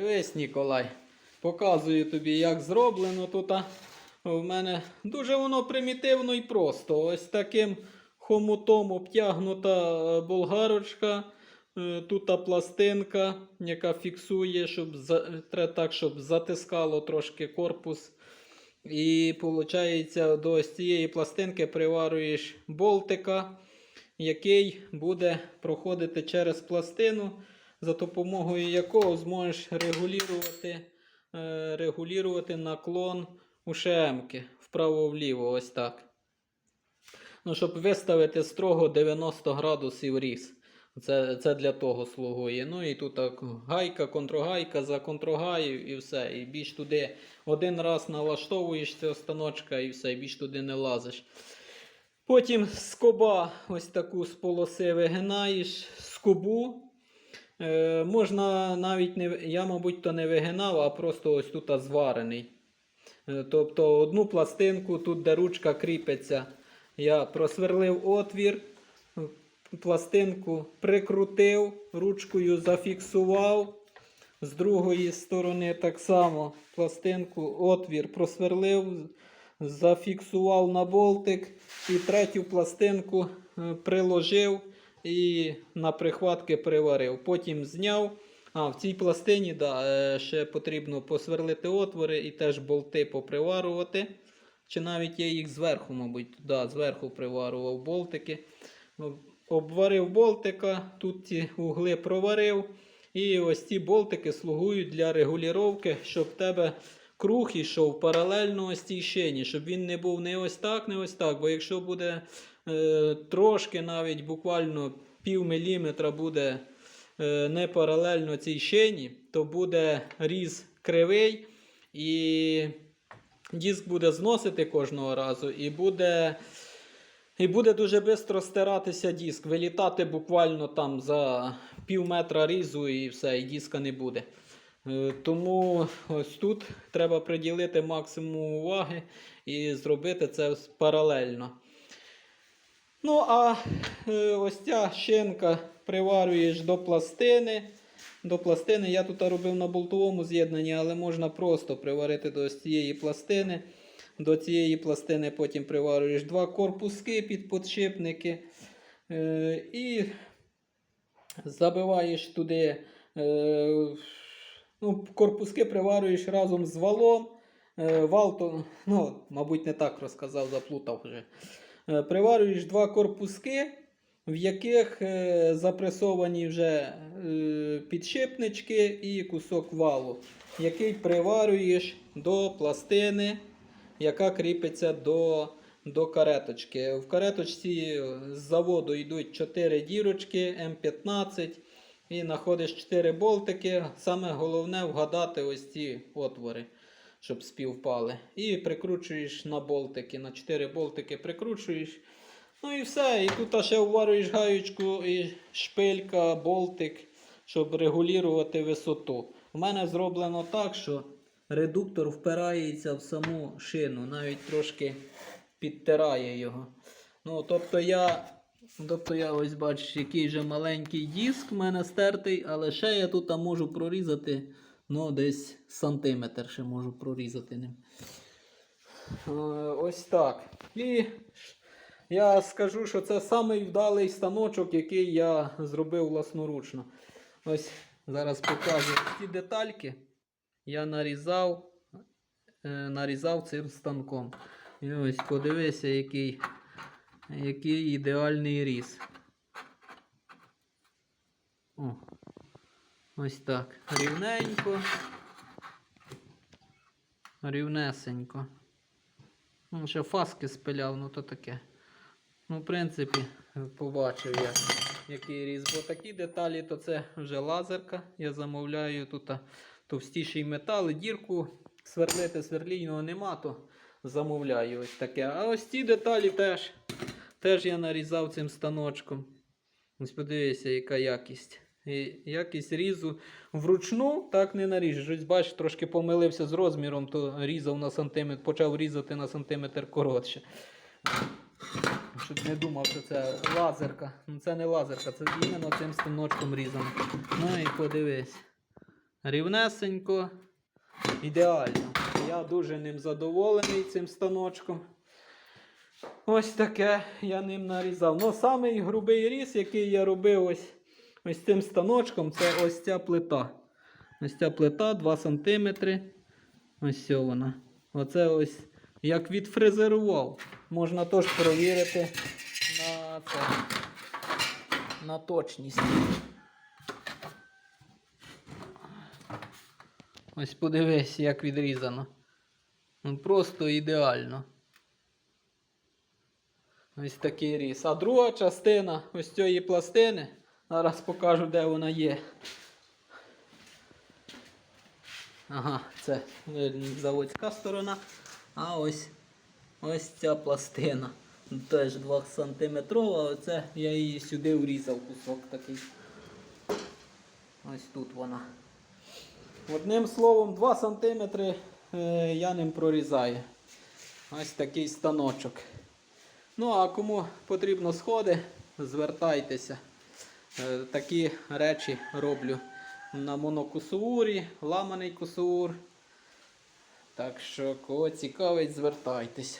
Дивись, Ніколай, показую тобі, як зроблено тут. В мене дуже воно примітивно і просто. Ось таким хомутом обтягнута е, болгарочка. Е, Тут пластинка, яка фіксує, щоб так, щоб затискало трошки корпус. І виходить, до ось цієї пластинки приварюєш болтика, який буде проходити через пластину, за допомогою якого зможеш регулювати, е, регулювати наклон ушемки вправо-вліво. Ось так. Ну, щоб виставити строго 90 градусів різ. Це, це для того слугує. Ну і тут так гайка, контрогайка за контрогаю і все. І більш туди один раз налаштовуєш цього станочка і все, і більш туди не лазиш. Потім скоба ось таку з полоси вигинаєш, скобу. Е, можна навіть не, я, мабуть, то не вигинав, а просто ось тут зварений. Е, Тобто одну пластинку, тут де ручка кріпиться, я просверлив отвір, пластинку прикрутив, ручкою зафіксував. З другої сторони так само пластинку, отвір просверлив, зафіксував на болтик і третю пластинку е, приложив і на прихватки приварив. Потім зняв. А, в цій пластині да, е, ще потрібно посверлити отвори і теж болти поприварувати. Чи навіть я їх зверху, мабуть, да, зверху приварував болтики. Обварив болтика, тут ці угли проварив. І ось ці болтики слугують для регулювання, щоб в тебе круг йшов паралельно ось цій шині, щоб він не був не ось так, не ось так. Бо якщо буде е, трошки навіть буквально пів міліметра буде е, не паралельно цій шині, то буде різ кривий і диск буде зносити кожного разу і буде. І буде дуже швидко стиратися диск, вилітати буквально там за пів метра різу і все, і диска не буде. Е, Тому ось тут треба приділити максимум уваги і зробити це паралельно. Ну, а е, ось ця шинка приварюєш до пластини. До пластини я тут робив на болтовому з'єднанні, але можна просто приварити до ось цієї пластини. До цієї пластини потім приварюєш два корпуски під подшипники. Е, і забиваєш туди. Ну, корпуски приварюєш разом з валом. Е, вал, то, ну, мабуть, не так розказав, заплутав вже. Е, приварюєш два корпуски, в яких е, запресовані вже підшипнички і кусок валу, який приварюєш до пластини, яка кріпиться до, до кареточки. В кареточці з заводу йдуть 4 дірочки М15 і знаходиш 4 болтики. Саме головне вгадати ось ці отвори, щоб співпали. І прикручуєш на болтики. На 4 болтики прикручуєш. Ну і все. І тут ще вварюєш гаючку і шпилька, болтик, щоб регулювати висоту. У мене зроблено так, що редуктор впирається в саму шину, навіть трошки підтирає його. Ну, тобто я, тобто я ось бачиш, який же маленький диск в мене стертий, але ще я тут можу прорізати ну, десь сантиметр ще можу прорізати ним. Е, Ось так. І я скажу, що це самий вдалий станочок, який я зробив власноручно. Ось зараз покажу ті детальки. Я нарізав, е, нарізав цим станком. І ось подивися, який, який ідеальний різ. О, ось так. Рівненько. Рівнесенько. Ну, ще фаски спиляв, ну то таке. Ну, в принципі, побачив я, який різ. Бо такі деталі, то це вже лазерка. Я замовляю тут товстіший метал, дірку сверлити сверлійного нема, то замовляю ось таке. А ось ці деталі теж, теж я нарізав цим станочком. Ось подивися, яка якість. І якість різу вручну так не наріжеш. Ось бачиш, трошки помилився з розміром, то різав на сантиметр, почав різати на сантиметр коротше. Щоб не думав, що це лазерка. Ну це не лазерка, це іменно цим станочком різано. Ну і подивись. рівнесенько. Ідеально. Я дуже ним задоволений цим станочком. Ось таке я ним нарізав. Ну, самий грубий різ, який я робив ось, ось цим станочком, це ось ця плита. Ось ця плита 2 см. Ось вона. Оце ось як відфрезерував. Можна теж провірити на, це, на точність. Ось подивись, як відрізано. Ну, просто ідеально. Ось такий різ. А друга частина ось цієї пластини. Зараз покажу, де вона є. Ага, це заводська сторона. А ось ось ця пластина. Теж 2 см. а Оце я її сюди врізав кусок такий. Ось тут вона. Одним словом, 2 см е, я ним прорізаю. Ось такий станочок. Ну, а кому потрібно сходи, звертайтеся. Е, Такі речі роблю на монокусурі, ламаний кусур. Так що, кого цікавить, звертайтеся.